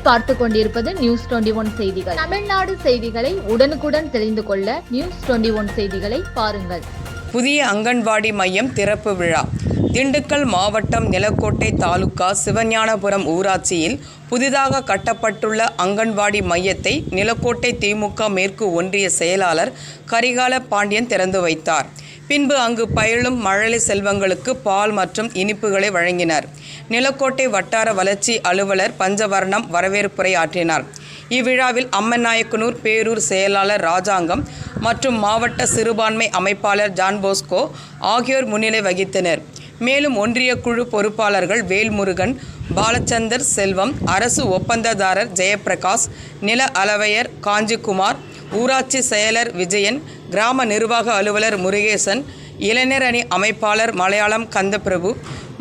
பார்த்து கொண்டிருப்பது news twenty one செய்திகள். தமிழ்நாடு செய்திகளை உடனுக்குடன் தெரிந்து கொள்ள நியூஸ் டுவெண்டி ஒன் செய்திகளை பாருங்கள். புதிய அங்கன்வாடி மையம் திறப்பு விழா. திண்டுக்கல் மாவட்டம் நிலக்கோட்டை தாலுகா சிவஞானபுரம் ஊராட்சியில் புதிதாக கட்டப்பட்டுள்ள அங்கன்வாடி மையத்தை நிலக்கோட்டை திமுக மேற்கு ஒன்றிய செயலாளர் கரிகால பாண்டியன் திறந்து வைத்தார். பின்பு அங்கு பயிலும் மழலை செல்வங்களுக்கு பால் மற்றும் இனிப்புகளை வழங்கினார். நிலக்கோட்டை வட்டார வளர்ச்சி அலுவலர் பஞ்சவர்ணம் வரவேற்புரை ஆற்றினார். இவ்விழாவில் அம்மநாயக்கனூர் பேரூர் செயலாளர் ராஜாங்கம் மற்றும் மாவட்ட சிறுபான்மை அமைப்பாளர் ஜான் போஸ்கோ ஆகியோர் முன்னிலை வகித்தனர். மேலும் ஒன்றிய குழு பொறுப்பாளர்கள் வேல்முருகன் பாலச்சந்தர் செல்வம் அரசு ஒப்பந்ததாரர் ஜெயபிரகாஷ் நில அளவையர் காஞ்சிகுமார் ஊராட்சி செயலர் விஜயன் கிராம நிர்வாக அலுவலர் முருகேசன் இளைஞர் அணி அமைப்பாளர் மலையாளம் கந்தபிரபு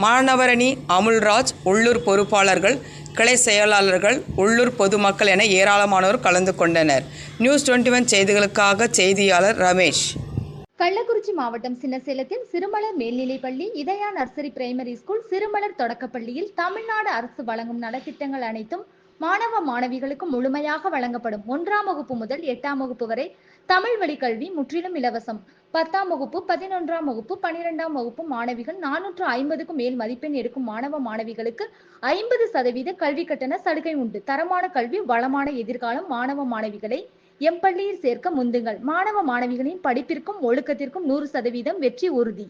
மாணவரணி அமுல்ராஜ் உள்ளூர் பொறுப்பாளர்கள் கிளை செயலாளர்கள் உள்ளூர் பொதுமக்கள் என ஏராளமானோர் கலந்து கொண்டனர். நியூஸ் டுவெண்ட்டி ஒன் செய்திகளுக்காக செய்தியாளர் ரமேஷ். கள்ளக்குறிச்சி மாவட்டம் சின்னசேலத்தில் சிறுமலர் மேல்நிலைப்பள்ளி இதயா நர்சரி பிரைமரி ஸ்கூல் சிறுமலர் தொடக்கப்பள்ளியில் தமிழ்நாடு அரசு வழங்கும் நலத்திட்டங்கள் அனைத்தும் மாணவ மாணவிகளுக்கு முழுமையாக வழங்கப்படும் ஒன்றாம் வகுப்பு முதல் எட்டாம் வகுப்பு வரை தமிழ் வழி கல்வி முற்றிலும் இலவசம். பத்தாம் வகுப்பு பதினொன்றாம் வகுப்பு பனிரெண்டாம் வகுப்பு மாணவிகள் நானூற்று ஐம்பதுக்கும் மேல் மதிப்பெண் எடுக்கும் மாணவ மாணவிகளுக்கு ஐம்பது சதவீத கல்வி கட்டண சலுகை உண்டு. தரமான கல்வி வளமான எதிர்காலம் மாணவ மாணவிகளை எம் பள்ளியில் சேர்க்க முந்துங்கள். மாணவ மாணவிகளின் படிப்பிற்கும் ஒழுக்கத்திற்கும் நூறு சதவீதம் வெற்றி உறுதி.